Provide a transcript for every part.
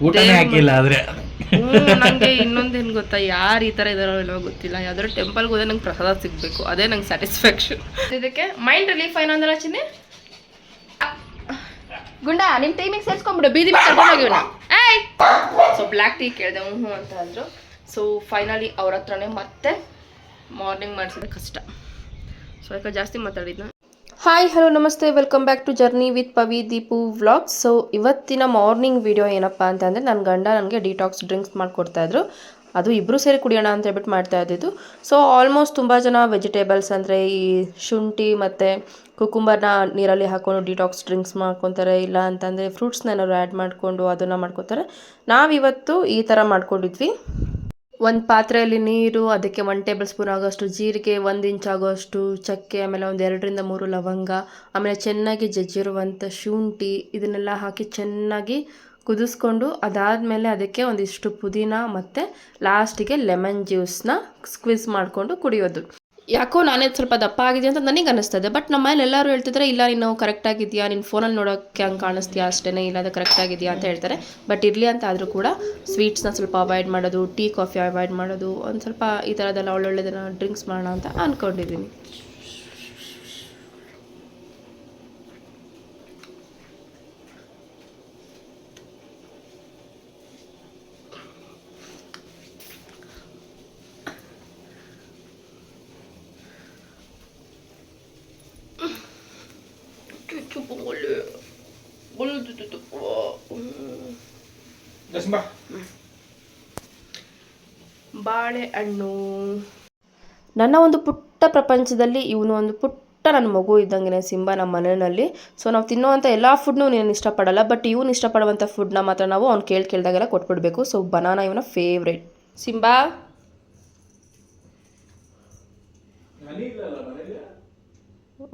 ಊಟನೇ ಹಾಕಿಲ್ಲ ಆದ್ರೆ. ಹ್ಮ್, ನಂಗೆ ಇನ್ನೊಂದೇನು ಗೊತ್ತಾ? ಯಾರು ಈ ತರ ಇದಾರೋ ಇಲ್ಲೋ ಗೊತ್ತಿಲ್ಲ. ಯಾವ್ದಾದ್ರು ಟೆಂಪಲ್ಗೆ ಹೋದ್ರೆ ನಂಗೆ ಪ್ರಸಾದ ಸಿಗಬೇಕು. ಅದೇ ನಂಗೆ ಸ್ಯಾಟಿಸ್ಫ್ಯಾಕ್ಷನ್ ಇದಕ್ಕೆ ಮೈಂಡ್ ರಿಲೀಫ್ ಏನಂದ್ರೆ ಚಿನ್ನಿ? ಗುಂಡ ನಿಮ್ಮ ಟೈಮಿಗೆ ಸೇರಿಸ್ಕೊಂಬಿಡು. ಬೀದಿ ಮೇಲೆ ಕರ್ಕೊಂಡೋಗಿವನ ಏಯ್! ಸೊ ಬ್ಲ್ಯಾಕ್ ಟೀ ಕೇಳಿದೆ ಹ್ಞೂ ಅಂತ ಅಂದರು. ಸೊ ಫೈನಲಿ ಅವ್ರ ಹತ್ರನೇ ಮತ್ತೆ ಮಾರ್ನಿಂಗ್ ಮಾಡಿಸಿದ್ರೆ ಕಷ್ಟ. ಸೊ ಯಾಕೆ ಜಾಸ್ತಿ ಮಾತಾಡಿದ್ನ. ಹಾಯ್ ಹಲೋ ನಮಸ್ತೆ welcome back to journey with Pavi Deepu vlog so ಇವತ್ತಿನ ಮಾರ್ನಿಂಗ್ ವಿಡಿಯೋ ಏನಪ್ಪ ಅಂತಂದರೆ ನನ್ನ ಗಂಡ ನನಗೆ ಡಿಟಾಕ್ಸ್ ಡ್ರಿಂಕ್ಸ್ ಮಾಡಿಕೊಡ್ತಾಯಿದ್ರು ಅದು ಇಬ್ಬರು ಸೇರಿ ಕುಡಿಯೋಣ ಅಂತ ಹೇಳ್ಬಿಟ್ಟು ಮಾಡ್ತಾ ಇದ್ದಿದ್ದು. ಸೊ ಆಲ್ಮೋಸ್ಟ್ ತುಂಬ ಜನ ವೆಜಿಟೇಬಲ್ಸ್ ಅಂದರೆ ಈ ಶುಂಠಿ ಮತ್ತು ಕುಕುಂಬರ್ನ ನೀರಲ್ಲಿ ಹಾಕೊಂಡು ಡಿಟಾಕ್ಸ್ ಡ್ರಿಂಕ್ಸ್ ಮಾಡ್ಕೊತಾರೆ. ಇಲ್ಲ ಅಂತಂದರೆ ಫ್ರೂಟ್ಸ್ನ ಏನಾದ್ರು ಆ್ಯಡ್ ಮಾಡಿಕೊಂಡು ಅದನ್ನು ಮಾಡ್ಕೊತಾರೆ. ನಾವಿವತ್ತು ಈ ಥರ ಮಾಡ್ಕೊಂಡಿದ್ವಿ. ಒಂದು ಪಾತ್ರೆಯಲ್ಲಿ ನೀರು, ಅದಕ್ಕೆ ಒನ್ ಟೇಬಲ್ ಸ್ಪೂನ್ ಆಗೋಷ್ಟು ಜೀರಿಗೆ, ಒಂದು ಇಂಚ್ ಆಗೋಷ್ಟು ಚಕ್ಕೆ, ಆಮೇಲೆ ಒಂದು ಎರಡರಿಂದ ಮೂರು ಲವಂಗ, ಆಮೇಲೆ ಚೆನ್ನಾಗಿ ಜಜ್ಜಿರುವಂಥ ಶುಂಠಿ, ಇದನ್ನೆಲ್ಲ ಹಾಕಿ ಚೆನ್ನಾಗಿ ಕುದಿಸ್ಕೊಂಡು ಅದಾದಮೇಲೆ ಅದಕ್ಕೆ ಒಂದಿಷ್ಟು ಪುದೀನ ಮತ್ತು ಲಾಸ್ಟಿಗೆ ಲೆಮನ್ ಜ್ಯೂಸ್ನ ಸ್ಕ್ವಿಸ್ ಮಾಡಿಕೊಂಡು ಕುಡಿಯೋದು. ಯಾಕೋ ನಾನೇ ಸ್ವಲ್ಪ ದಪ್ಪ ಆಗಿದೆ ಅಂತ ನನಗೆ ಅನ್ನಿಸ್ತದೆ ಬಟ್ ನಮ್ಮ ಮನೇಲಿ ಎಲ್ಲರೂ ಹೇಳ್ತಿದ್ರೆ, ಇಲ್ಲ ನೀನು ಕರೆಕ್ಟ್ ಆಗಿದೆಯಾ ನಿನ್ನ ಫೋನಲ್ಲಿ ನೋಡೋಕ್ಕೆ ಹಂಗೆ ಕಾಣಿಸ್ತೀಯಾ ಅಷ್ಟೇ ಇಲ್ಲ ಅದು ಕರೆಕ್ಟ್ ಆಗಿದೆಯಾ ಅಂತ ಹೇಳ್ತಾರೆ. ಬಟ್ ಇರಲಿ ಅಂತ ಆದರೂ ಕೂಡ ಸ್ವೀಟ್ಸ್ನ ಸ್ವಲ್ಪ ಅವಾಯ್ಡ್ ಮಾಡೋದು ಟೀ ಕಾಫಿ ಅವಾಯ್ಡ್ ಮಾಡೋದು, ಒಂದು ಸ್ವಲ್ಪ ಈ ಥರದ್ದೆಲ್ಲ ಒಳ್ಳೊಳ್ಳೆದನ್ನು ಡ್ರಿಂಕ್ಸ್ ಮಾಡೋಣ ಅಂತ ಅಂದ್ಕೊಂಡಿದ್ದೀನಿ ಬಾಳೆಹಣ್ಣು. ನನ್ನ ಒಂದು ಪುಟ್ಟ ಪ್ರಪಂಚದಲ್ಲಿ ಇವನು ಒಂದು ಪುಟ್ಟ ನನ್ನ ಮಗು ಇದ್ದಂಗೆ ಸಿಂಬ ನಮ್ಮ ಮನೆಯಲ್ಲಿ. ಸೊ ನಾವು ತಿನ್ನುವಂಥ ಎಲ್ಲ ಫುಡ್ನು ನೀನು ಇಷ್ಟಪಡಲ್ಲ ಬಟ್ ಇವನು ಇಷ್ಟಪಡುವಂಥ ಫುಡ್ನ ಮಾತ್ರ ನಾವು ಅವ್ನು ಕೇಳಿ ಕೇಳಿದಾಗೆಲ್ಲ ಕೊಟ್ಬಿಡ್ಬೇಕು. ಸೊ ಬನಾನಾ ಇವನ ಫೇವ್ರೇಟ್ ಸಿಂಬಾ?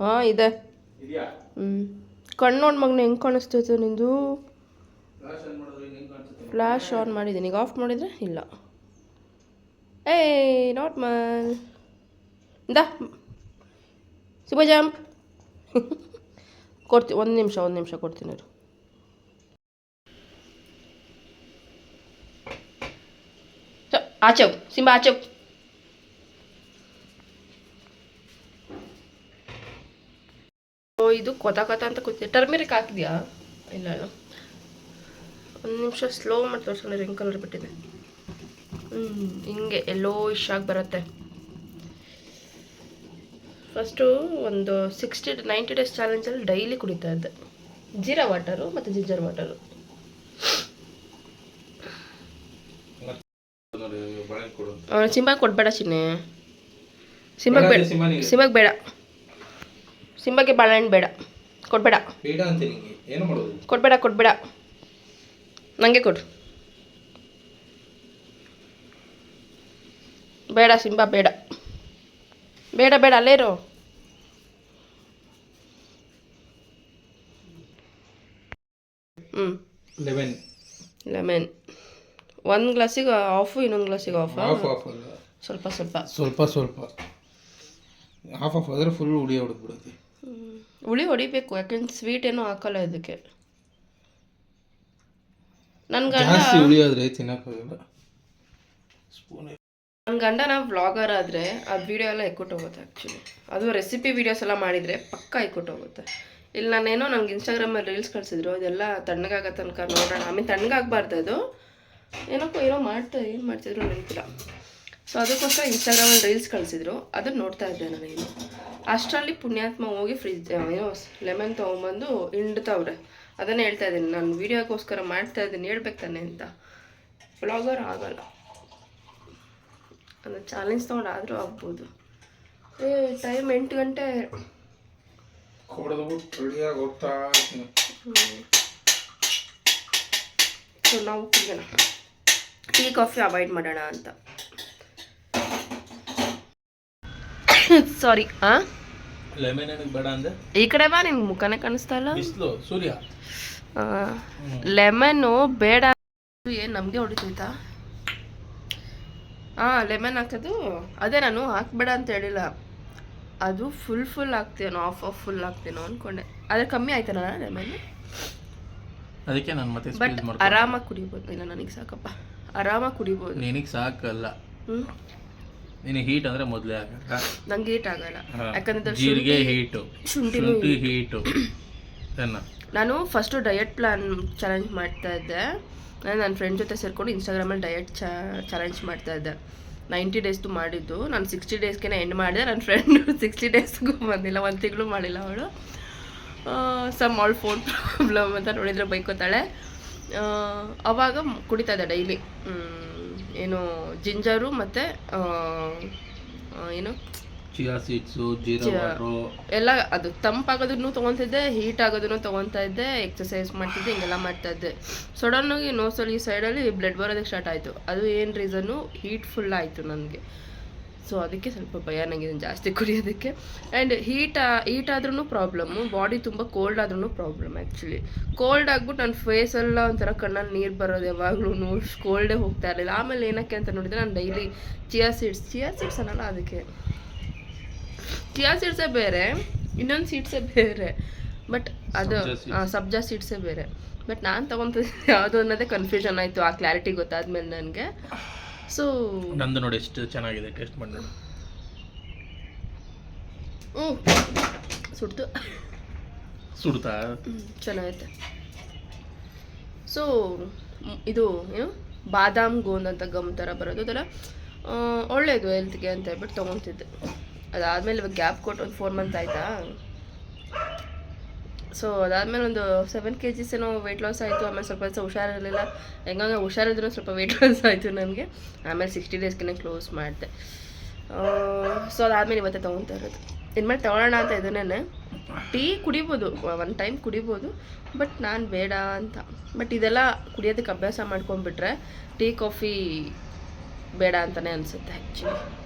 ಹಾಂ ಇದೆ. ಹ್ಞೂ ಕಣ್ಣು ನೋಡಿ ಮಗನ ಹೆಂಗೆ ಕಾಣಿಸ್ತೈತೆ ನಿಂದು? ಫ್ಲ್ಯಾಶ್ ಆನ್ ಮಾಡಿದ್ದೀನಿ. ಈಗ ಆಫ್ ಮಾಡಿದರೆ ಇಲ್ಲ. ಏಯ್ ನಾಟ್ ಮಲ್ ಇಂದ ಸುಬ ಜಾಂಪ್ ಕೊಡ್ತಿ ಒಂದು ನಿಮಿಷ ಒಂದು ನಿಮಿಷ ಕೊಡ್ತೀನಿ ಅವರು ಆಚೆ ಹೋಗು. ಸಿಂಬಾ ಆಚೆ ಓ, ಇದು ಕೊತ ಕೊತ ಅಂತ ಕೂತಿದೆ. ಟರ್ಮಿರಿಕ್ ಹಾಕಿದ್ಯಾ? ಇಲ್ಲ ಒಂದು ನಿಮಿಷ ಸ್ಲೋ ಮಾಡಿ ತೋರಿಸೋಣ ಹೆಂಗೆ ಕಲರ್ ಬಿಟ್ಟಿದೆ ಹಿಂಗೆ ಎಲ್ಲೋ ಇಶ್ ಆಗಿ ಬರುತ್ತೆ. ಫಸ್ಟು ಒಂದು ಸಿಕ್ಸ್ಟಿ ನೈಂಟಿ ಡೇಸ್ ಚಾಲೆಂಜಲ್ಲಿ ಡೈಲಿ ಕುಡಿತಾ ಇದ್ದೆ. ಜೀರಾ ವಾಟರು ಮತ್ತು ಜಿಂಜರ್ ವಾಟರು ಸಿಂಬಾಗ್ ಕೊಡಬೇಡ ಚಿನ್ನೆ. ಸಿಂಬಾಗ್ ಬೇಡ ಸಿಂಬಾಗ್ ಬೇಡ. ಸಿಂಬಾಗೆ ಬಾಳೆಹಣ್ಣು ಬೇಡ ಕೊಡಬೇಡ. ಬೇಡ ಅಂತ ನಿಂಗೆ ಏನು ಮಾಡೋದು? ಕೊಡಬೇಡ ಕೊಡಬೇಡ. ನನಗೆ ಕೊಡು. ಬೇಡ ಸಿಂಬಾ ಬೇಡ. ಬೇಡ ಬೇಡ ಅಲ್ಲೇ ಇರು ಹ್ಞೂ ಲೆವೆನ್ ಲೆಮನ್. ಒಂದು ಗ್ಲಾಸಿಗೆ ಆಫು ಇನ್ನೊಂದು ಗ್ಲಾಸಿಗೆ ಆಫ್ ಹಾಫ್ ಆಫ್ ಅಲ್ಲ. ಸ್ವಲ್ಪ ಸ್ವಲ್ಪ. ಸ್ವಲ್ಪ ಸ್ವಲ್ಪ. ಹಾಫ್ ಆಫ್ ಆದರೆ ಫುಲ್ ಉಡಿ ಹೊಡೆದು ಬಿಡುತ್ತೆ ಹುಳಿ ಹೊಡಿಬೇಕು ಯಾಕಂದ್ರೆ ಸ್ವೀಟ್ ಏನೂ ಹಾಕಲ್ಲ ಇದಕ್ಕೆ. ನನ್ನ ಗಂಡ ಜಾಸ್ತಿ ಉಳಿ ಆದರೆ ತಿನ್ನಕ್ಕಾಗಲ್ಲ. ಸ್ಪೂನ್ ನನ್ನ ಗಂಡ ನಾವು ವ್ಲಾಗರ್ ಆದರೆ ಅದು ವೀಡಿಯೋ ಎಲ್ಲ ಹೋಗುತ್ತೆ ಆ್ಯಕ್ಚುಲಿ ಅದು ರೆಸಿಪಿ ವೀಡಿಯೋಸ್ ಎಲ್ಲ ಮಾಡಿದರೆ ಪಕ್ಕ ಹೋಗುತ್ತೆ. ಇಲ್ಲಿ ನಾನೇನೋ ನನಗೆ ಇನ್ಸ್ಟಾಗ್ರಾಮಲ್ಲಿ ರೀಲ್ಸ್ ಕಳಿಸಿದ್ರು, ಅದೆಲ್ಲ ತಣ್ಣಗಾಗೋ ತನಕ ನೋಡೋಣ. ಆಮೇಲೆ ತಣ್ಣಗಾಗಬಾರ್ದು ಅದು. ಏನಕ್ಕೋ ಏನೋ ಮಾಡ್ತಾ, ಏನು ಮಾಡ್ತಿದ್ರು ನೆನಪಿಲ್ಲ. ಸೊ ಅದಕ್ಕೋಸ್ಕರ ಇನ್ಸ್ಟಾಗ್ರಾಮಲ್ಲಿ ರೀಲ್ಸ್ ಕಳಿಸಿದ್ರು. ಅದನ್ನು ನೋಡ್ತಾ ಇದ್ದೆ ಏನು ಅಷ್ಟರಲ್ಲಿ ಪುಣ್ಯಾತ್ಮ ಹೋಗಿ ಫ್ರಿಜ್ ಏನೋ ಲೆಮನ್ ತೊಗೊಂಬಂದು ಹಿಂಡ್ತಾವ್ರೆ ಅದನ್ನೇ ಹೇಳ್ತಾ ಇದ್ದೀನಿ. ನಾನು ವೀಡಿಯೋಗೋಸ್ಕರ ಮಾಡ್ತಾ ಇದ್ದೀನಿ. ಹೇಳ್ಬೇಕು ತಾನೆ ಅಂತ. ವ್ಲಾಗರ್ ಆಗಲ್ಲ. ಅದು ಚಾಲೆಂಜ್ ತೊಗೊಂಡು ಆದರೂ ಆಗ್ಬೋದು. ಏ ಟೈಮ್ ಎಂಟು ಗಂಟೆ. ಸೊ ನಾವು ಕುಡಿಯೋಣ. ಟೀ ಕಾಫಿ ಅವಾಯ್ಡ್ ಮಾಡೋಣ ಅಂತ. ಸಾರಿ ಆ? ಈ ಕಡೆ ಬಾ ನಿಮ್ಗೆ ಮುಖನೇ ಕಾಣಿಸ್ತಾ ಇಲ್ಲ. ಸೂರ್ಯ. ಲೆಮನ್ನು ಬೇಡ. ಏನು ನಮಗೆ ಹೊಡಿತೈತಾ? ಹಾಂ ಲೆಮನ್ ಹಾಕೋದು? ಅದೇ ನಾನು ಹಾಕ್ಬೇಡ ಅಂತ ಹೇಳಿಲ್ಲ. ಅದು ಫುಲ್ ಫುಲ್ ಹಾಕ್ತೇನೋ ಆಫ್ ಆಫ್ ಫುಲ್ ಹಾಕ್ತೇನೋ ಅನ್ಕೊಂಡೆ. ಆದರೆ ಕಮ್ಮಿ ಆಯ್ತಲ್ಲ ಲೆಮನ್ ಅದಕ್ಕೆ ನಾನು ಮತ್ತೆ ಬಟ್ ಆರಾಮಾಗಿ ಕುಡಿಬೋದು. ಇಲ್ಲ ನನಗೆ ಸಾಕಪ್ಪ. ಆರಾಮಾಗಿ ಕುಡಿಬೋದು. ನಿನಗೆ ಸಾಕಲ್ಲ. ನಿನಗೆ ಹೀಟ್ ಅಂದ್ರೆ ಮೊದಲೇ ಆಗಲ್ಲ. ನಂಗೆ ಹೀಟ್ ಆಗಲ್ಲ. ಯಾಕಂದ್ರೆ ಜೀರಿಗೆ ಹೀಟು ಶುಂಠಿ ಹೀಟು ನಾನು ಫಸ್ಟು ಡಯಟ್ ಪ್ಲ್ಯಾನ್ ಚಾಲೆಂಜ್ ಮಾಡ್ತಾ ಇದ್ದೆ. ನಾನು ನನ್ನ ಫ್ರೆಂಡ್ ಜೊತೆ ಸೇರಿಕೊಂಡು ಇನ್ಸ್ಟಾಗ್ರಾಮಲ್ಲಿ ಡಯಟ್ ಚಾಲೆಂಜ್ ಮಾಡ್ತಾ ಇದ್ದೆ. ನೈಂಟಿ ಡೇಸ್ದು ಮಾಡಿದ್ದು. ನಾನು ಸಿಕ್ಸ್ಟಿ ಡೇಸ್ಗೆ ಎಂಡ್ ಮಾಡಿದೆ. ನನ್ನ ಫ್ರೆಂಡು ಸಿಕ್ಸ್ಟಿ ಡೇಸ್ಗೂ ಬಂದಿಲ್ಲ. ಒಂದು ತಿಂಗಳು ಮಾಡಿಲ್ಲ ಅವಳು. ಸಮ್ ಆಲ್ ಫೋನ್ ಪ್ರಾಬ್ಲಮ್ ಅಂತ ನೋಡಿದರೆ ಬೈಕೋತಾಳೆ. ಅವಾಗ ಕುಡಿತಾ ಇದ್ದೆ ಡೈಲಿ ಏನು ಜಿಂಜರು ಮತ್ತು ಏನು ಚಿಯಾ ಸೀಡ್ಸು ಜೀರಾ ವಾಟ್ರು. ಎಲ್ಲ ಅದು ತಂಪಾಗೋದನ್ನು ತೊಗೊತಿದ್ದೆ ಹೀಟ್ ಆಗೋದನ್ನು ತೊಗೊತಾ ಇದ್ದೆ ಎಕ್ಸಸೈಸ್ ಮಾಡ್ತಿದ್ದೆ ಹಿಂಗೆಲ್ಲ ಮಾಡ್ತಾ ಇದ್ದೆ ಸಡನ್ ಆಗಿ ನೋಸಲ್ಲಿ ಈ ಸೈಡಲ್ಲಿ ಬ್ಲಡ್ ಬರೋದಕ್ಕೆ ಸ್ಟಾರ್ಟ್ ಆಯಿತು. ಅದು ಏನು ರೀಸನ್ನು? ಹೀಟ್ ಫುಲ್ ಆಯಿತು ನನಗೆ. ಸೊ ಅದಕ್ಕೆ ಸ್ವಲ್ಪ ಭಯ ನನಗೆ ಜಾಸ್ತಿ ಕುಡಿಯೋದಕ್ಕೆ. ಆ್ಯಂಡ್ ಹೀಟ್ ಹೀಟ್ ಆದ್ರೂ ಪ್ರಾಬ್ಲಮ್ಮು ಬಾಡಿ ತುಂಬ ಕೋಲ್ಡ್ ಆದ್ರೂ ಪ್ರಾಬ್ಲಮ್ ಆ್ಯಕ್ಚುಲಿ. ಕೋಲ್ಡ್ ಆಗ್ಬಿಟ್ಟು ನನ್ನ ಫೇಸೆಲ್ಲ ಒಂಥರ ಕಣ್ಣಲ್ಲಿ ನೀರು ಬರೋದು ಯಾವಾಗಲೂ ಕೋಲ್ಡೇ ಹೋಗ್ತಾ ಇರಲಿಲ್ಲ. ಆಮೇಲೆ ಏನಕ್ಕೆ ಅಂತ ನೋಡಿದ್ರೆ ನಾನು daily chia seeds chia seeds ಅನ್ನೋಲ್ಲ ಅದಕ್ಕೆ. ಚಿಯಾ ಸೀಡ್ಸೇ ಬೇರೆ ಇನ್ನೊಂದು ಸೀಡ್ಸೇ ಬೇರೆ. ಬಟ್ ಅದು ಸಬ್ಜಾ ಸೀಡ್ಸೆ. ಬೇರೆ. ಬಟ್ ನಾನು ತೊಗೊತಿದ್ದೆ ಯಾವುದು ಅನ್ನೋದೇ ಕನ್ಫ್ಯೂಷನ್ ಆಯಿತು ಆ ಕ್ಲಾರಿಟಿ ಗೊತ್ತಾದ್ಮೇಲೆ ನನಗೆ. ಸೊ ನಂದು ನೋಡಿ ಎಷ್ಟು ಚೆನ್ನಾಗಿದೆ ಟೇಸ್ಟ್ ಮಾಡಿ ಹ್ಞೂ. ಸುಡ್ತು. ಸುಡ್ತಾ? ಚೆನ್ನಾಗೈತೆ. ಸೊ ಇದು ಏನು? ಬಾದಾಮ್ ಗೋಂದ್ ಅಂತ ಗಮ್ ಥರ ಬರೋದು. ಅದೆಲ್ಲ ಒಳ್ಳೆಯದು ಒಳ್ಳೇದು ಹೆಲ್ತ್ಗೆ ಅಂತ ಹೇಳ್ಬಿಟ್ಟು ತೊಗೊತಿದ್ದೆ. ಅದಾದಮೇಲೆ ಇವಾಗ ಗ್ಯಾಪ್ ಕೊಟ್ಟು ಒಂದು ಫೋರ್ ಮಂತ್ ಆಯಿತಾ? ಸೊ ಅದಾದಮೇಲೆ ಒಂದು ಸೆವೆನ್ ಕೆ ಜಿಸ್ ಏನೋ ವೆಯ್ಟ್ ಲಾಸ್ ಆಯಿತು. ಆಮೇಲೆ ಸ್ವಲ್ಪ ದಿವಸ ಹುಷಾರಿರಲಿಲ್ಲ. ಹೆಂಗಂಗೆ ಹುಷಾರಿದ್ರು ಸ್ವಲ್ಪ ವೆಯ್ಟ್ ಲಾಸ್ ಆಯಿತು ನನಗೆ. ಆಮೇಲೆ ಸಿಕ್ಸ್ಟಿ ಡೇಸ್ಗೆ ಕ್ಲೋಸ್ ಮಾಡಿದೆ. ಸೊ ಅದಾದಮೇಲೆ ಇವತ್ತೇ ತೊಗೊತಾ ಇರೋದು. ಇನ್ಮೇಲೆ ತೊಗೊಳ್ಳೋಣ ಅಂತ ಇದನ್ನೇ ಟೀ ಕುಡಿಬೋದು. ಒನ್ ಟೈಮ್ ಕುಡಿಬೋದು. ಬಟ್ ನಾನು ಬೇಡ ಅಂತ. ಬಟ್ ಇದೆಲ್ಲ ಕುಡಿಯೋದಕ್ಕೆ ಅಭ್ಯಾಸ ಮಾಡ್ಕೊಂಡ್ಬಿಟ್ರೆ ಟೀ, ಕಾಫಿ ಬೇಡ ಅಂತಲೇ ಅನಿಸುತ್ತೆ ಆ್ಯಕ್ಚುಲಿ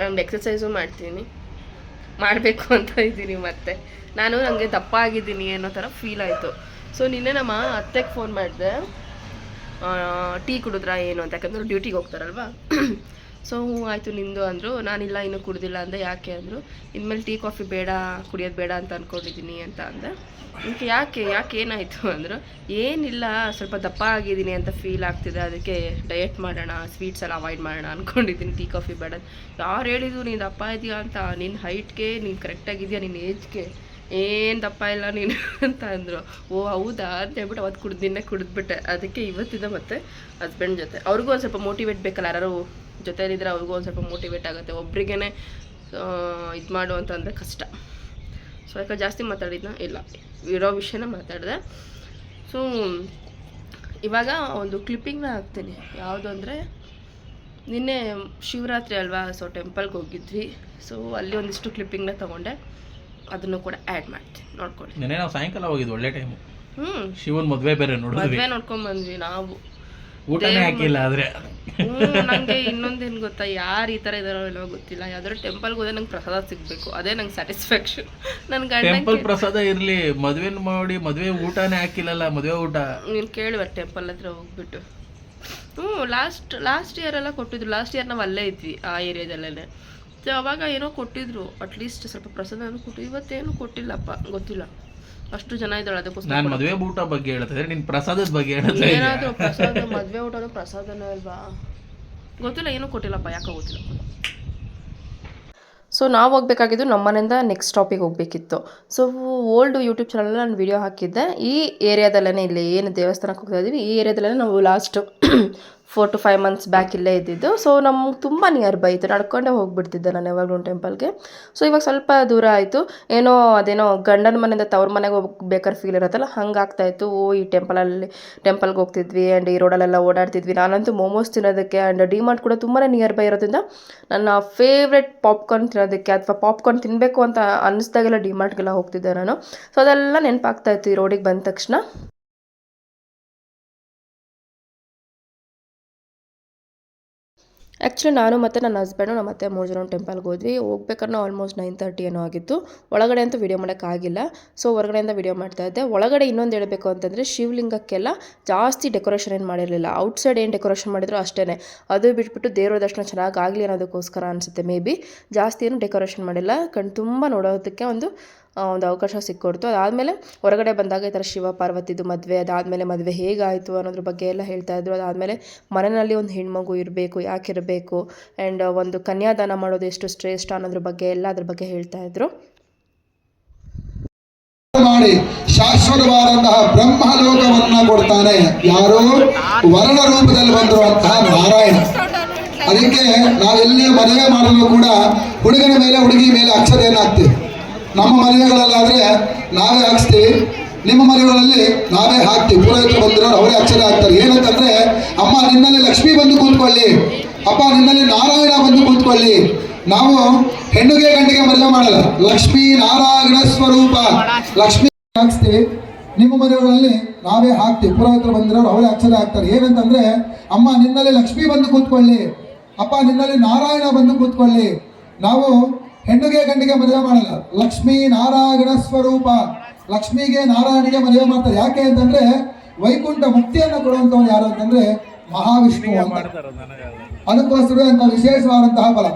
ಆ್ಯಂಡ್ ಎಕ್ಸಸೈಸು ಮಾಡ್ತೀನಿ. ಮಾಡಬೇಕು ಅಂತ ಇದ್ದೀನಿ ಮತ್ತೆ. ನಾನು ನನಗೆ ದಪ್ಪ ಆಗಿದ್ದೀನಿ ಅನ್ನೋ ಥರ ಫೀಲ್ ಆಯಿತು. ಸೊ ನಿನ್ನೆ ನಮ್ಮ ಅತ್ತೆಗೆ ಫೋನ್ ಮಾಡಿದೆ. ಟೀ ಕುಡಿದ್ರಾ ಏನು ಅಂತ. ಯಾಕಂದ್ರೆ ಡ್ಯೂಟಿಗೆ ಹೋಗ್ತಾರಲ್ವಾ? ಸೊ, ಹ್ಞೂ, ಆಯಿತು, ನಿಂದು ಅಂದರು. ನಾನಿಲ್ಲ, ಇನ್ನೂ ಕುಡ್ದಿಲ್ಲ ಅಂದೆ. ಯಾಕೆ ಅಂದರು, ಇನ್ಮೇಲೆ ಟೀ, ಕಾಫಿ ಬೇಡ, ಕುಡಿಯೋದು ಬೇಡ ಅಂತ ಅಂದ್ಕೊಂಡಿದ್ದೀನಿ ಅಂತ ಅಂದೆ. ಅದಕ್ಕೆ ಯಾಕೆ ಯಾಕೆ ಏನಾಯಿತು ಅಂದರು, ಏನಿಲ್ಲ, ಸ್ವಲ್ಪ ದಪ್ಪ ಆಗಿದ್ದೀನಿ ಅಂತ ಫೀಲ್ ಆಗ್ತಿದೆ. ಅದಕ್ಕೆ ಡಯಟ್ ಮಾಡೋಣ ಸ್ವೀಟ್ಸ್ ಎಲ್ಲ ಅವಾಯ್ಡ್ ಮಾಡೋಣ ಅಂದ್ಕೊಂಡಿದ್ದೀನಿ ಟೀ, ಕಾಫಿ ಬೇಡ ಯಾರು ಹೇಳಿದ್ರು, ನೀನು ದಪ್ಪ ಇದೆಯಾ ಅಂತ. ನಿನ್ನ ಹೈಟ್ಗೆ ನೀನು ಕರೆಕ್ಟಾಗಿದೆಯಾ ನಿನ್ನ ಏಜ್ಗೆ ಏನು ದಪ್ಪ ಇಲ್ಲ ನೀನು ಅಂತ ಅಂದರು. ಓ, ಹೌದಾ? ಅಂತ ಹೇಳ್ಬಿಟ್ಟು ಅವತ್ತು ಕುಡ್ದಿನ್ನೇ ಕುಡಿದ್ಬಿಟ್ಟೆ. ಅದಕ್ಕೆ ಇವತ್ತಿದೆ ಮತ್ತೆ ಹಸ್ಬೆಂಡ್ ಜೊತೆ. ಅವ್ರಿಗೂ ಒಂದು ಸ್ವಲ್ಪ ಮೋಟಿವೇಟ್ ಬೇಕಲ್ಲ? ಯಾರು ಜೊತೆಲಿದ್ರೆ ಅವ್ರಿಗೂ ಒಂದು ಸ್ವಲ್ಪ ಮೋಟಿವೇಟ್ ಆಗುತ್ತೆ. ಒಬ್ರಿಗೇ ಇದು ಮಾಡು ಅಂತಂದರೆ ಕಷ್ಟ. ಸೊ ಯಾಕೆ ಜಾಸ್ತಿ ಮಾತಾಡಿದ್ನ? ಇಲ್ಲ. ಇರೋ ವಿಷಯನ ಮಾತಾಡಿದೆ. ಸೊ ಇವಾಗ ಒಂದು ಕ್ಲಿಪ್ಪಿಂಗ್ನ ಹಾಕ್ತೀನಿ. ಯಾವುದು ಅಂದರೆ ನಿನ್ನೆ ಶಿವರಾತ್ರಿ ಅಲ್ವಾ ಸೊ ಟೆಂಪಲ್ಗೆ ಹೋಗಿದ್ವಿ. ಸೊ ಅಲ್ಲಿ ಒಂದಿಷ್ಟು ಕ್ಲಿಪ್ಪಿಂಗ್ನ ತೊಗೊಂಡೆ. ಅದನ್ನು ಕೂಡ ಆ್ಯಡ್ ಮಾಡ್ತೀನಿ. ನೋಡ್ಕೊಳ್ಳಿ. ನಿನ್ನೆ ನಾವು ಸಾಯಂಕಾಲ ಹೋಗಿದ್ವಿ ಒಳ್ಳೆ ಟೈಮು ಹ್ಞೂ ಶಿವನ್ ಮದುವೆ ಬೇರೆ ನೋಡಿ ಮದುವೆ ನೋಡ್ಕೊಂಡ್ಬಂದ್ವಿ ನಾವು. ಊಟನೇ ಹಾಕಿಲ್ಲ ಆದ್ರೆ. ನನಗೆ ಇನ್ನೊಂದೇನು ಗೊತ್ತಾ? ಯಾರು ಈ ತರ ಇದಾರೋ ಗೊತ್ತಿಲ್ಲ. ಯಾವ್ದಾದ್ರು ಟೆಂಪಲ್ಗೆ ಹೋದ್ರೆ ನಂಗೆ ಪ್ರಸಾದ ಸಿಗಬೇಕು. ಅದೇ ನಂಗೆ ಸ್ಯಾಟಿಸ್ಫ್ಯಾಕ್ಷನ್ ನನ್ನ ಗಂಡ ಟೆಂಪಲ್ ಪ್ರಸಾದ ಇರ್ಲಿ. ಮದ್ವೆ ಮಾಡಿ ಮದ್ವೆ ಊಟನೇ ಹಾಕಿಲ್ಲಲ್ಲ ಮದ್ವೆ ಊಟ. ನೀನು ಕೇಳುವ ಟೆಂಪಲ್ ಹತ್ರ ಹೋಗ್ಬಿಟ್ಟು. ಹ್ಞೂ ಲಾಸ್ಟ್ ಲಾಸ್ಟ್ ಇಯರ್ ಎಲ್ಲ ಕೊಟ್ಟಿದ್ರು. ಲಾಸ್ಟ್ ಇಯರ್ ನಾವು ಅಲ್ಲೇ ಇದ್ವಿ ಆ ಏರಿಯಾದಲ್ಲೇ ಸೊ ಅವಾಗ ಏನೋ ಕೊಟ್ಟಿದ್ರು. ಅಟ್ಲೀಸ್ಟ್ ಸ್ವಲ್ಪ ಪ್ರಸಾದ ಕೊಟ್ಟು ಇವತ್ತೇನು ಕೊಟ್ಟಿಲ್ಲಪ್ಪ. ಗೊತ್ತಿಲ್ಲ. ಅಷ್ಟು ಜನ ಇದ್ದಾಳೆ ಅದಕ್ಕೋಸ್ಕರ ನಾನು ಮದುವೆ ಊಟ ಬಗ್ಗೆ ಹೇಳ್ತಿದ್ರೆ ನಿನ್ ಪ್ರಸಾದದ ಬಗ್ಗೆ ಹೇಳ್ತಾ ಏನಾದರೂ ಪ್ರಸಾದ ಮದುವೆ ಊಟ ಪ್ರಸಾದನೇ ಅಲ್ವಾ? ಗೊತ್ತಿಲ್ಲ ಏನೂ ಕೊಟ್ಟಿಲ್ಲಪ್ಪ ಯಾಕೆ ಗೊತ್ತಿಲ್ಲ. ಸೊ ನಾವು ಹೋಗ್ಬೇಕಾಗಿದ್ದು ನಮ್ಮನೆಯಿಂದ ನೆಕ್ಸ್ಟ್ ಟಾಪಿಗೆ ಹೋಗಬೇಕಿತ್ತು. ಸೊ ಓಲ್ಡ್ ಯೂಟ್ಯೂಬ್ ಚಾನಲಲ್ಲಿ ನಾನು ವಿಡಿಯೋ ಹಾಕಿದ್ದೆ. ಈ ಏರಿಯಾದಲ್ಲೇ ಇಲ್ಲಿ ಏನು ದೇವಸ್ಥಾನಕ್ಕೆ ಹೋಗ್ತಾ ಇದ್ದೀವಿ ಈ ಏರಿಯಾದಲ್ಲೇ ನಾವು last four to five months back ಇಲ್ಲೇ ಇದ್ದಿದ್ದು. ಸೊ ನಮ್ಗೆ ತುಂಬ ನಿಯರ್ ಬೈ ಇತ್ತು. ನಡ್ಕೊಂಡೇ ಹೋಗ್ಬಿಡ್ತಿದ್ದೆ ನಾನು ಯಾವಾಗಲೂ ಟೆಂಪಲ್ಗೆ ಸೊ ಇವಾಗ ಸ್ವಲ್ಪ ದೂರ ಆಯಿತು. ಏನೋ ಅದೇನೋ ಗಂಡನ ಮನೆಯಿಂದ ತವ್ರ ಮನೆಗೆ ಹೋಗ್ಬೇಕಾದ್ರೆ ಫೀಲ್ ಇರುತ್ತಲ್ಲ, ಹಂಗೆ ಆಗ್ತಾಯಿತ್ತು ಓ, ಈ ಟೆಂಪಲಲ್ಲಿ ಟೆಂಪಲ್ಗೆ ಹೋಗ್ತಿದ್ವಿ ಆ್ಯಂಡ್ ಈ ರೋಡಲ್ಲೆಲ್ಲ ಓಡಾಡ್ತಿದ್ವಿ. ನಾನಂತೂ ಮೋಮೋಸ್ ತಿನ್ನೋದಕ್ಕೆ ಆ್ಯಂಡ್ ಡಿಮಾರ್ಟ್ ಕೂಡ ತುಂಬಾ ನಿಯರ್ ಬೈ ಇರೋದ್ರಿಂದ ನನ್ನ ಫೇವ್ರೆಟ್ ಪಾಪ್ಕಾರ್ನ್ ತಿನ್ನೋದಕ್ಕೆ ಅಥವಾ ಪಾಪ್ಕಾರ್ನ್ ತಿನ್ನಬೇಕು ಅಂತ ಅನ್ನಿಸ್ದಾಗೆಲ್ಲ ಡಿಮಾರ್ಟ್ಗೆಲ್ಲ ಹೋಗ್ತಿದ್ದೆ ನಾನು. ಸೊ ಅದೆಲ್ಲ ನೆನಪಾಗ್ತಾ ಇತ್ತು ಈ ರೋಡಿಗೆ ಬಂದ ತಕ್ಷಣ. ಆ್ಯಕ್ಚುಲಿ ನಾನು ಮತ್ತು ನನ್ನ ಹಸ್ಬೆಂಡು ನಮ್ಮ ಮತ್ತೆ ಮೂರು ಜನ ಟೆಂಪಲ್ಗೆ ಹೋದ್ವಿ. ಹೋಗ್ಬೇಕಾದ್ರೆ ಆಲ್ಮೋಸ್ಟ್ ನೈನ್ ತರ್ಟಿ ಏನೋ ಆಗಿತ್ತು. ಒಳಗಡೆ ಅಂತೂ ವೀಡಿಯೋ ಮಾಡೋಕ್ಕಾಗಿಲ್ಲ ಸೊ ಹೊರಗಡೆಯಿಂದ ವಿಡಿಯೋ ಮಾಡ್ತಾ ಇದ್ದೆ. ಒಳಗಡೆ ಇನ್ನೊಂದು ಹೇಳಬೇಕು ಅಂತಂದರೆ, ಶಿವಲಿಂಗಕ್ಕೆಲ್ಲ ಜಾಸ್ತಿ ಡೆಕೋರೇಷನ್ ಏನು ಮಾಡಿರಲಿಲ್ಲ. ಔಟ್ಸೈಡ್ ಏನು ಡೆಕೋರೇಷನ್ ಮಾಡಿದ್ರು ಅಷ್ಟೇ ಅದು ಬಿಟ್ಬಿಟ್ಟು ದೇವರ ದರ್ಶನ ಚೆನ್ನಾಗಿ ಆಗಲಿ ಅನ್ನೋದಕ್ಕೋಸ್ಕರ ಅನಿಸುತ್ತೆ ಮೇ ಬಿ ಜಾಸ್ತಿ ಏನು ಡೆಕೋರೇಷನ್ ಮಾಡಿಲ್ಲ. ಕಣ್ ತುಂಬ ನೋಡೋದಕ್ಕೆ ಒಂದು ಒಂದು ಅವಕಾಶ ಸಿಕ್ಕೊಡ್ತು. ಅದಾದಮೇಲೆ ಹೊರಗಡೆ ಬಂದಾಗ ಈ ಥರ ಶಿವ ಪಾರ್ವತಿದು ಮದುವೆ, ಅದಾದಮೇಲೆ ಮದುವೆ ಹೇಗಾಯಿತು ಅನ್ನೋದ್ರ ಬಗ್ಗೆ ಎಲ್ಲ ಹೇಳ್ತಾ ಇದ್ರು. ಅದಾದಮೇಲೆ ಮನೆಯಲ್ಲಿ ಒಂದು ಹೆಣ್ಮಗು ಇರಬೇಕು, ಯಾಕೆ ಇರಬೇಕು? ಆ್ಯಂಡ್ ಒಂದು ಕನ್ಯಾದಾನ ಮಾಡೋದು ಎಷ್ಟು ಶ್ರೇಷ್ಠ ಅನ್ನೋದ್ರ ಬಗ್ಗೆ ಎಲ್ಲ ಅದ್ರ ಬಗ್ಗೆ ಹೇಳ್ತಾ ಇದ್ರು. ಮಾಡಿ ಶಾಶ್ವತವಾದಂತಹ ಬ್ರಹ್ಮಲೋಕವನ್ನ ಕೊಡ್ತಾನೆ. ಯಾರು? ವರ್ಣ ರೂಪದಲ್ಲಿ ಬಂದಿರುವಂತಹ ನಾರಾಯಣ. ಅದಕ್ಕೆ ನಾವೆಲ್ಲೇ ಮದುವೆ ಮಾಡಲು ಕೂಡ ಹುಡುಗನ ಮೇಲೆ, ಹುಡುಗಿ ಮೇಲೆ ಅಕ್ಷತೆಯನ್ನು ನಮ್ಮ ಮದುವೆಗಳಲ್ಲಾದ್ರೆ ನಾವೇ ಹಾಕ್ಸ್ತೀವಿ ನಿಮ್ಮ ಮನೆಗಳಲ್ಲಿ ನಾವೇ ಹಾಕ್ತೀವಿ. ಪುರೋಹಿತರು ಬಂದಿರೋರು ಅವರೇ ಅಕ್ಷರ ಹಾಕ್ತಾರೆ ಏನಂತಂದ್ರೆ, ಅಮ್ಮ ನಿನ್ನಲ್ಲಿ ಲಕ್ಷ್ಮಿ ಬಂದು ಕೂತ್ಕೊಳ್ಳಿ. ಅಪ್ಪ ನಿನ್ನಲ್ಲಿ ನಾರಾಯಣ ಬಂದು ಕೂತ್ಕೊಳ್ಳಿ. ನಾವು ಹೆಣ್ಣುಗೆ ಗಂಡಿಗೆ ಮದುವೆ ಮಾಡಲ್ಲ. ಲಕ್ಷ್ಮೀ ನಾರಾಯಣ ಸ್ವರೂಪ. ಲಕ್ಷ್ಮಿ ಹಾಕ್ಸ್ತೀವಿ. ನಿಮ್ಮ ಮನೆಗಳಲ್ಲಿ ನಾವೇ ಹಾಕ್ತೀವಿ. ಪುರೋಹಿತರು ಬಂದಿರೋರು ಅವರೇ ಅಕ್ಷರ ಹಾಕ್ತಾರೆ ಏನಂತಂದ್ರೆ, ಅಮ್ಮ ನಿನ್ನಲ್ಲಿ ಲಕ್ಷ್ಮಿ ಬಂದು ಕೂತ್ಕೊಳ್ಳಿ. ಅಪ್ಪ ನಿನ್ನಲ್ಲಿ ನಾರಾಯಣ ಬಂದು ಕೂತ್ಕೊಳ್ಳಿ. ನಾವು ಹೆಣ್ಣುಗೆ ಗಂಡಿಗೆ ಮದುವೆ ಮಾಡಲ್ಲ. ಲಕ್ಷ್ಮೀ ನಾರಾಯಣ ಸ್ವರೂಪ. ಲಕ್ಷ್ಮಿಗೆ ನಾರಾಯಣಿಗೆ ಮದುವೆ ಮಾಡ್ತಾರೆ. ಯಾಕೆ ಅಂತಂದ್ರೆ ವೈಕುಂಠ ಮುಕ್ತಿಯನ್ನು ಕೊಡುವಂಥವ್ರು ಯಾರು ಅಂತಂದ್ರೆ ಮಹಾವಿಷ್ಣು ಅಂತ. ಅದಕ್ಕೋಸ್ಕರ ಅಂತ ವಿಶೇಷವಾದಂತಹ ಫಲ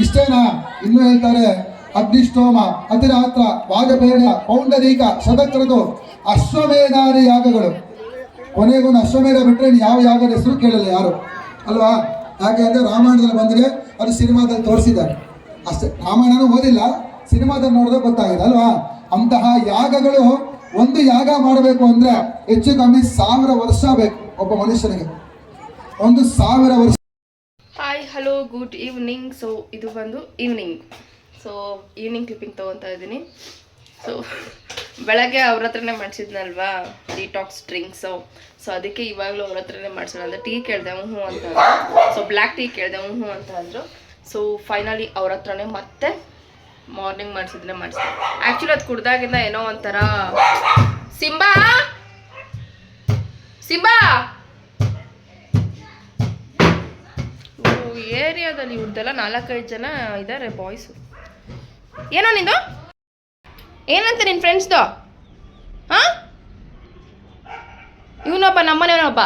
ಇಷ್ಟೇನಾ? ಇನ್ನು ಹೇಳ್ತಾರೆ ಅಗ್ನಿಷ್ಟೋಮ ಅತಿರಾತ್ರ, ವಾಜಪೇಯ, ಪೌಂಡರೀಕ ಶತಕ್ರದು ಅಶ್ವಮೇಧಾದಿ ಯಾಗಗಳು. ಕೊನೆಗೊಂದು ಅಶ್ವಮೇಧ ಬಿಟ್ಟರೆ ಯಾವ ಯಾಗದ ಹೆಸರು ಕೇಳಲ್ಲ ಯಾರು. ಅಲ್ವಾ? ಯಾಕೆ ಅಂದ್ರೆ ರಾಮಾಯಣದಲ್ಲಿ ಬಂದರೆ ಅದು ಸಿನಿಮಾದಲ್ಲಿ ತೋರಿಸಿದ್ದಾರೆ. ಅಷ್ಟೇ ರಾಮಾಯಣನೂ ಓದಿಲ್ಲ ಸಿನಿಮಾದಲ್ಲಿ ನೋಡಿದ್ರೆ ಗೊತ್ತಾಗಿದೆ ಅಲ್ವಾ? ಅಂತಹ ಯಾಗಗಳು ಒಂದು ಯಾಗ ಮಾಡಬೇಕು ಅಂದ್ರೆ ಹೆಚ್ಚು ಕಮ್ಮಿ ಸಾವಿರ ವರ್ಷ ಬೇಕು ಒಬ್ಬ ಮನುಷ್ಯನಿಗೆ. ಒಂದು ಸಾವಿರ ವರ್ಷ. Hi hello good evening so ಇದು ಬಂದು ಈವ್ನಿಂಗ್ ಸೊ ಈವ್ನಿಂಗ್ ಕ್ಲಿಪ್ಪಿಂಗ್ ತೊಗೊತಾ ಇದ್ದೀನಿ. ಸೊ ಬೆಳಗ್ಗೆ ಅವ್ರ ಹತ್ರನೇ ಮಾಡಿಸಿದ್ನಲ್ವಾ? ಡಿಟಾಕ್ಸ್ ಡ್ರಿಂಕ್ಸು ಸೊ ಅದಕ್ಕೆ ಇವಾಗಲೂ ಅವ್ರ ಹತ್ರನೇ ಮಾಡಿಸೋಣ ಅಂದರೆ ಟೀ ಕೇಳಿದೆ ಹ್ಞೂ ಅಂತ ಸೊ ಬ್ಲ್ಯಾಕ್ ಟೀ ಕೇಳಿದೆ ಹ್ಞೂ ಅಂತ ಅಂದರು. ಸೊ ಫೈನಲಿ ಅವ್ರ ಹತ್ರನೇ ಮತ್ತೆ ಮಾರ್ನಿಂಗ್ ಮಾಡಿಸಿದ್ರೆ ಮಾಡಿಸಿ ಆ್ಯಕ್ಚುಲಿ ಅದು ಕುಡ್ದಾಗಿಂದ ಏನೋ ಒಂಥರ ಸಿಂಬಾ! ಸಿಂಬಾ! ಏರಿಯಾದಲ್ಲಿ ಇವ್ರದ್ದೆಲ್ಲ ನಾಲ್ಕೈದು ಜನ ಇದ್ದಾರೆ ಬಾಯ್ಸು ಏನೋ ನಿಂದು? ಏನಂತ ನಿನ್ನ ಫ್ರೆಂಡ್ಸ್ದು ಹಾಂ? ಇವನೊಬ್ಬ, ನಮ್ಮನೆಯವನೊಬ್ಬ.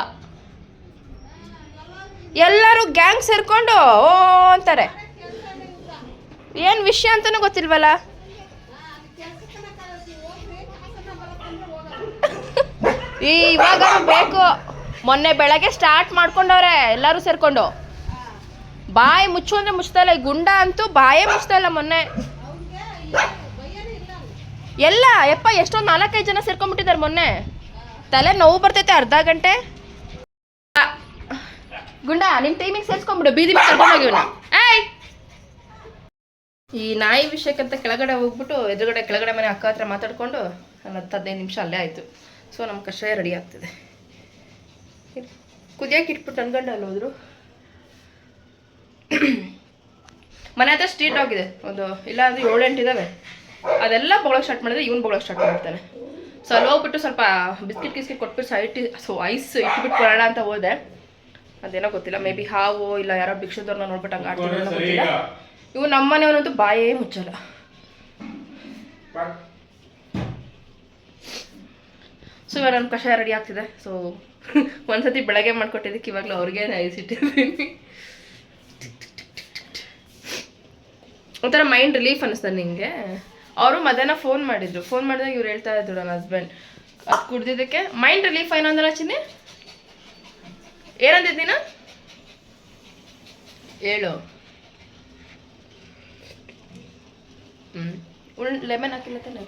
ಎಲ್ಲರೂ ಗ್ಯಾಂಗ್ ಸೇರ್ಕೊಂಡು, ಓ, ಅಂತಾರೆ. ಏನು ವಿಷಯ ಅಂತಲೂ ಗೊತ್ತಿಲ್ವಲ್ಲ? ಈ ಇವಾಗ ಬೇಕು. ಮೊನ್ನೆ ಬೆಳಗ್ಗೆ ಸ್ಟಾರ್ಟ್ ಮಾಡ್ಕೊಂಡವ್ರೆ, ಎಲ್ಲರೂ ಸೇರ್ಕೊಂಡು. ಬಾಯಿ ಮುಚ್ಚು ಅಂದ್ರೆ ಮುಚ್ತಾ ಇಲ್ಲ ಗುಂಡ ಅಂತೂ ಬಾಯೇ ಮುಚ್ತಾ ಇಲ್ಲ ಮೊನ್ನೆ. ಎಲ್ಲ, ಯಪ್ಪ ಎಷ್ಟೊಂದು ನಾಲ್ಕೈದು ಜನ ಸೇರ್ಕೊಂಡ್ಬಿಟ್ಟಿದ್ದಾರೆ ಮೊನ್ನೆ. ತಲೆ ನೋವು ಬರ್ತೈತೆ ಅರ್ಧ ಗಂಟೆ. ಗುಂಡ, ನಿನ್ ಟೈಮಿಗೆ ಸೇರ್ಸ್ಕೊಂಡ್ಬಿಡು, ಬೀದಿ ಕರ್ಕೊಂಡೋಗಿವ್ನ ಏಯ್! ಈ ನಾಯಿ ವಿಷಯಕ್ಕಂತ ಕೆಳಗಡೆ ಹೋಗ್ಬಿಟ್ಟು ಎದುರುಗಡೆ ಕೆಳಗಡೆ ಮನೆ ಅಕ್ಕ ಹತ್ರ ಮಾತಾಡ್ಕೊಂಡು ನನ್ನ ಹತ್ತು ಹದಿನೈದು ನಿಮಿಷ ಅಲ್ಲೇ ಆಯಿತು. ಸೊ ನಮ್ಮ ಕಷಾಯ ರೆಡಿ ಆಗ್ತದೆ. ಕುದಿಯಕ್ಕೆ ಇಟ್ಬಿಟ್ಟು ಅನ್ಗಂಡ ಅಲ್ಲಿ ಹೋದ್ರು. ಮನೆ ಹತ್ರ ಸ್ಟ್ರೀಟ್ ಡಾಗ್ ಇದೆ. ಒಂದು ಇಲ್ಲ ಅಂದ್ರೆ ಏಳು ಎಂಟು ಇದಾವೆ. ಅದೆಲ್ಲ ಬೊಗಳಕ್ಕೆ ಸ್ಟಾರ್ಟ್ ಮಾಡಿದ್ರೆ ಇವ್ನು ಬೊಗಳಕ್ಕೆ ಸ್ಟಾರ್ಟ್ ಮಾಡ್ತಾನೆ. ಸೊ ಅಲ್ಲಿ ಹೋಗ್ಬಿಟ್ಟು ಸ್ವಲ್ಪ ಬಿಸ್ಕಿಟ್ ಗಿಸ್ಕಿಟ್ ಕೊಟ್ಬಿಟ್ಟು ಸೈಟ್ ಸೊ ಐಸ್ ಇಟ್ಬಿಟ್ಟು ಬರೋಣ ಅಂತ ಹೋದೆ. ಅದೇನೋ ಗೊತ್ತಿಲ್ಲ. ಮೇ ಬಿ ಹಾವು ಇಲ್ಲ ಯಾರೋ ಭಿಕ್ಷದವ್ರನ್ನ ನೋಡ್ಬಿಟ್ಟು ಹಂಗೆ ಆಡ್ತಿದ್ರು ಏನೋ ಗೊತ್ತಿಲ್ಲ. ಇವು ನಮ್ಮ ಮನೆಯವನಂತೂ ಬಾಯೇ ಮುಚ್ಚಲ್ಲ. ಸೊ ಇವಾಗ ನನ್ನ ಕಷಾಯ ರೆಡಿ ಆಗ್ತಿದೆ. ಸೊ ಒಂದ್ಸತಿ ಬೆಳಗ್ಗೆ ಮಾಡ್ಕೊಟ್ಟಿದ್ದಕ್ಕೆ ಇವಾಗಲೂ ಅವ್ರಿಗೆ ಐಸ್ ಇಟ್ಟಿದ್ದೀನಿ. ಒಂಥರ ಮೈಂಡ್ ರಿಲೀಫ್ ಅನಿಸ್ತದೆ ನಿಮಗೆ ಅವರು ಮಧ್ಯಾಹ್ನ ಫೋನ್ ಮಾಡಿದ್ರು. ಫೋನ್ ಮಾಡಿದಾಗ ಇವ್ರು ಹೇಳ್ತಾ ಇದ್ರು ನನ್ನ ಹಸ್ಬೆಂಡ್ ಅದು ಕುಡ್ದಿದ್ದಕ್ಕೆ ಮೈಂಡ್ ರಿಲೀಫ್ ಏನೋ ಅಂದ್ರೆ ಚಿನ್ನಿ? ಏನಂದಿದ್ ನೀನು ಹೇಳು ಹ್ಞೂ ಲೆಮನ್ ಹಾಕಿಲ್ಲ ತಾನೆ?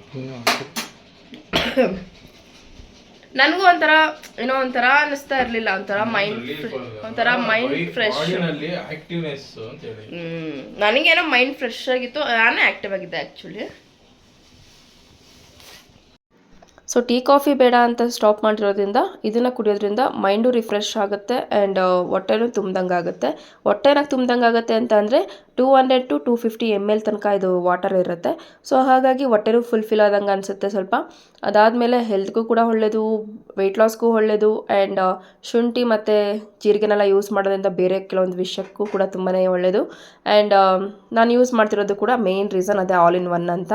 ನನಗೂ ಒಂಥರ ಏನೋ ಒಂಥರ ಅನಿಸ್ತಾ ಇರ್ಲಿಲ್ಲ ಒಂಥರ ಮೈಂಡ್ ಒಂಥರ ಮೈಂಡ್ ಫ್ರೆಶ್ ಹ್ಮ್. ನನಗೇನೋ ಮೈಂಡ್ ಫ್ರೆಶ್ ಆಗಿತ್ತು. ನಾನೇ ಆಕ್ಟಿವ್ ಆಗಿದ್ದೆ ಆ್ಯಕ್ಚುಲಿ ಸೊ ಟೀ ಕಾಫಿ ಬೇಡ ಅಂತ ಸ್ಟಾಪ್ ಮಾಡಿರೋದ್ರಿಂದ ಇದನ್ನು ಕುಡಿಯೋದ್ರಿಂದ ಮೈಂಡು ರಿಫ್ರೆಶ್ ಆಗುತ್ತೆ ಆ್ಯಂಡ್ ಹೊಟ್ಟೆನೂ ತುಂಬ್ದಂಗೆ ಆಗುತ್ತೆ. ಹೊಟ್ಟೆನಾಗ ತುಂಬ್ದಂಗೆ ಆಗುತ್ತೆ ಅಂತ ಅಂದರೆ two hundred to two fifty M L ತನಕ ಇದು ವಾಟರ್ ಇರುತ್ತೆ. ಸೊ ಹಾಗಾಗಿ ಹೊಟ್ಟೆನೂ ಫುಲ್ಫಿಲ್ ಆದಂಗೆ ಅನಿಸುತ್ತೆ ಸ್ವಲ್ಪ. ಅದಾದಮೇಲೆ ಹೆಲ್ತ್ಗೂ ಕೂಡ ಒಳ್ಳೆಯದು ವೆಯ್ಟ್ ಲಾಸ್ಗೂ ಒಳ್ಳೆಯದು ಆ್ಯಂಡ್ ಶುಂಠಿ ಮತ್ತು ಜೀರಿಗೆನೆಲ್ಲ ಯೂಸ್ ಮಾಡೋದ್ರಿಂದ ಬೇರೆ ಕೆಲವೊಂದು ವಿಷಯಕ್ಕೂ ಕೂಡ ತುಂಬಾ ಒಳ್ಳೆಯದು ಆ್ಯಂಡ್ ನಾನು ಯೂಸ್ ಮಾಡ್ತಿರೋದು ಕೂಡ ಮೇನ್ ರೀಸನ್ ಅದೇ ಆಲ್ ಇನ್ ಒನ್ ಅಂತ.